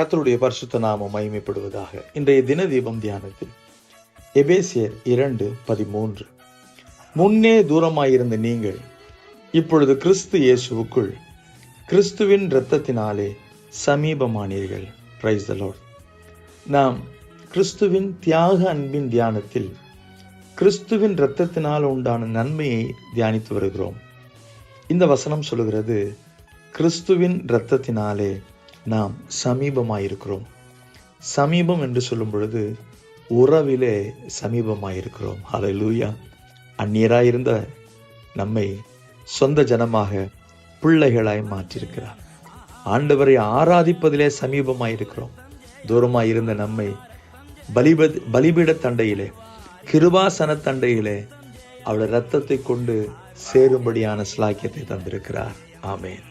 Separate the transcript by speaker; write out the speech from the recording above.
Speaker 1: கத்தருடைய பரிசுத்த நாமம் மகிமைப்படுவதாக இன்றைய தின தீபம் தியானத்தில் எபேசியர் இரண்டு பதிமூன்று. முன்னே தூரமாயிருந்த நீங்கள் இப்பொழுது கிறிஸ்து இயேசுவுக்குள் கிறிஸ்துவின் இரத்தத்தினாலே சமீபமானீர்கள். பிரைஸ் the நாம் கிறிஸ்துவின் தியாக அன்பின் தியானத்தில் கிறிஸ்துவின் இரத்தத்தினால் உண்டான நன்மையை தியானித்து வருகிறோம். இந்த வசனம் சொல்லுகிறது கிறிஸ்துவின் இரத்தத்தினாலே நாம் சமீபமாயிருக்கிறோம். சமீபம் என்று சொல்லும் பொழுது உறவிலே சமீபமாயிருக்கிறோம். லூயா அந்நியராயிருந்த நம்மை சொந்த ஜனமாக பிள்ளைகளாய் மாற்றியிருக்கிறார். ஆண்டவரை ஆராதிப்பதிலே சமீபமாயிருக்கிறோம். தூரமாயிருந்த நம்மை பலிப பலிபீட தண்டையிலே கிருபாசன தண்டையிலே அவளை ரத்தத்தை கொண்டு சேரும்படியான சிலாக்கியத்தை தந்திருக்கிறார். ஆமேன்